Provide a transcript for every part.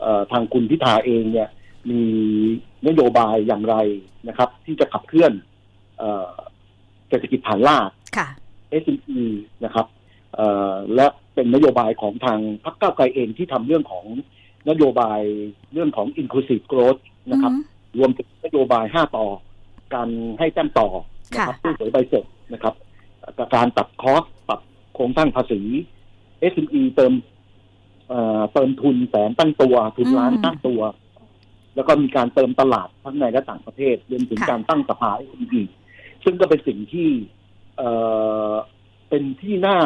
เอ่อทางคุณพิธาเองเนี่ยมีนโยบายอย่างไรนะครับ ที่จะขับเคลื่อนเอ่อเศรษฐกิจฐานรากค่ะ SME นะครับเอ่อและเป็นนโยบายของทางพรรคก้าวไกลเองที่ทำเรื่องของนโยบายเรื่องของ inclusive growth นะครับ รวมถึงนโยบาย5ต่อ การให้แต้มต่อนะครับค่ะผู้สวยใบเสร็จนะครับการตัดคอสปรับโครงสร้างภาษี SME เติม เอ่อเติมทุนแสนตั้งตัวทุนล้านตั้งตัว แล้วก็มีการเติมตลาดทั้งในและต่างประเทศรวมถึงการตั้งสภา SME ซึ่งก็เป็นสิ่งที่เอ่อเป็นที่น่า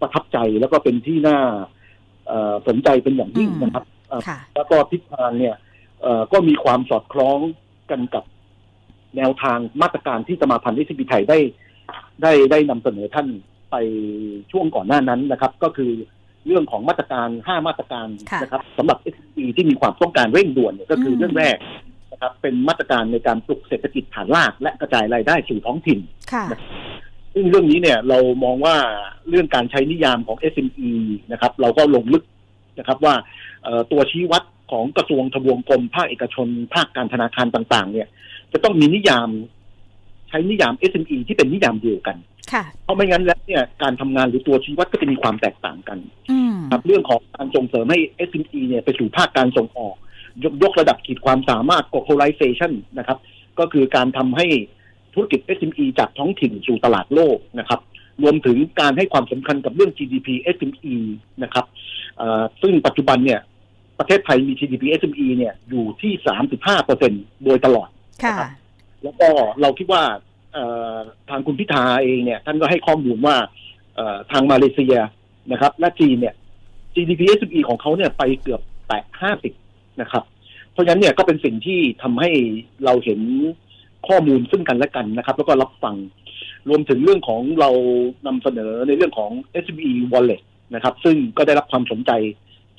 ประทับใจแล้วก็เป็นที่น่าเอ่อสนใจเป็นอย่างยิ่งนะครับเอ่อค่ะแล้วก็ทิศทางเนี่ยเอ่อก็มีความสอดคล้องกันกับแนวทางมาตรการที่สมาพันธ์นิสิตไทยได้ได้ได้นำเสนอท่านไปช่วงก่อนหน้านั้นนะครับ ก็คือ เรื่องของมาตรการห้ามาตรการค่ะนะครับสำหรับ s อ p ที่มีความต้องการเร่งด่วนเนี่ยก็คืออมเรื่องแรกนะครับเป็นมาตรการในการปลุกเศรษฐกิจฐานราก และกระจายรายได้สู่ท้องถิ่นค่ะซึ่งเรื่องนี้เนี่ยเรามองว่าเรื่องการใช้นิยามของ SME นะครับ เราก็ลงลึกนะครับว่าเอ่อตัวชี้วัดของกระทรวงทบวงกรมภาคเอกชน ภาคการธนาคารต่าง ๆ เนี่ย จะต้องมีนิยาม ใช้นิยาม SME ที่เป็นนิยามเดียวกันค่ะ เพราะไม่งั้นแล้วเนี่ยการทำงานหรือตัวชี้วัดก็จะมีความแตกต่างกันอืมครับเรื่องของการส่งเสริมให้ SME เนี่ยไปสู่ภาคการส่งออก ยกยกระดับขีดความสามารถ globalization นะครับ ก็คือการทำให้ธุรกิจ SME จากท้องถิ่นสู่ตลาดโลกนะครับ รวมถึงการให้ความสำคัญกับเรื่อง GDP SME นะครับเอ่อซึ่งปัจจุบันเนี่ยประเทศไทยมี GDP SME เนี่ยอยู่ที่ 35เปอร์เซ็นโดยตลอดค่ะ แล้วก็เราคิดว่าเอ่อ ทางคุณพิธาเองเนี่ย ท่านก็ให้ข้อมูลว่าเอ่อทางมาเลเซียนะครับ และจีนเนี่ย GDP SME ของเขาเนี่ยไปเกือบแตะ50นะครับ เพราะฉะนั้นเนี่ยก็เป็นสิ่งที่ทำให้เราเห็นข้อมูลซึ่งกันและกันนะครับ แล้วก็รับฟังรวมถึงเรื่องของเรานำเสนอในเรื่องของ SME Wallet นะครับ ซึ่งก็ได้รับความสนใจ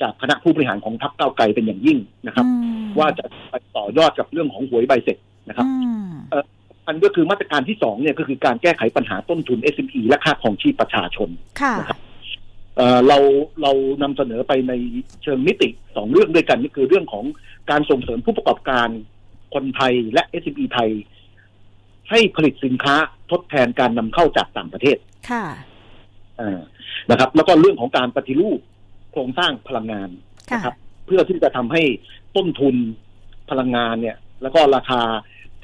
จากคณะผู้บริหารของทัพก้าวไกลเป็นอย่างยิ่งนะครับอืมว่าจะไปต่อยอดกับเรื่องของหวยใบเสร็จนะครับอื มอันก็คือมาตรการที่สองเนี่ยก็คือการแก้ไขปัญหาต้นทุน SME และค่าของชีพประชาชนค่ะนะครับเอ่อเราเรานำเสนอไปในเชิงมิติสองเรื่องด้วยกันก็คือเรื่องของการส่งเสริมผู้ประกอบการคนไทยและ SME ไทย ให้ผลิตสินค้าทดแทนการนำเข้าจากต่างประเทศ ค่ะอ่านะครับ แล้วก็เรื่องของการปฏิรูปโครงสร้างพลังงานค่ะนะครับ เพื่อที่จะทำให้ต้นทุนพลังงานเนี่ย แล้วก็ราคา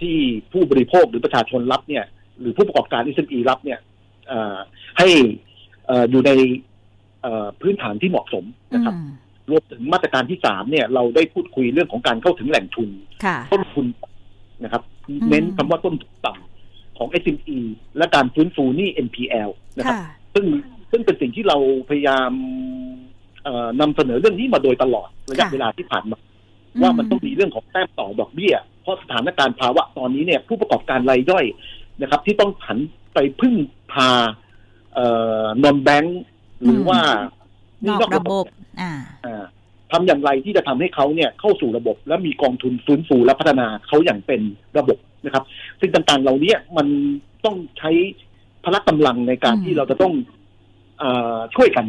ที่ผู้บริโภคหรือประชาชนรับเนี่ย หรือผู้ประกอบการ SME รับเนี่ยเอ่อให้เอ่ออยู่ในเอ่อพื้นฐานที่เหมาะสมนะครับอืมรวมถึงมาตรการที่สามเนี่ย เราได้พูดคุยเรื่องของการเข้าถึงแหล่งทุนค่ะต้นทุนนะครับ เน้นคำว่าต้นทุนต่ำของ SME และการฟื้นฟูหนี้ NPL นะครับค่ะซึ่งซึ่งเป็นสิ่งที่เราพยายามเอ่อนำเสนอเรื่องนี้มาโดยตลอดระยะค่ะเวลาที่ผ่านมา ว่ามันต้องมีเรื่องของแต้มต่อดอกเบี้ยเพ ราะสถานการณ์ภาวะตอนนี้เนี่ยผู้ประกอบการรายย่อยนะครับ ที่ต้องผันไปพึ่งพาเอ่อนอนแบงค์หรือว่านนี่อกระบบอ่าอ่าทำอย่างไรที่จะทำให้เขาเนี่ยเข้าสู่ระบบ และมีกองทุนฟื้นฟูและพัฒนาเขาอย่างเป็นระบบนะครับ ซึ่งต่างๆเหล่านี้มันต้องใช้พละกำลังในการอืมที่เราจะต้องเออช่วยกัน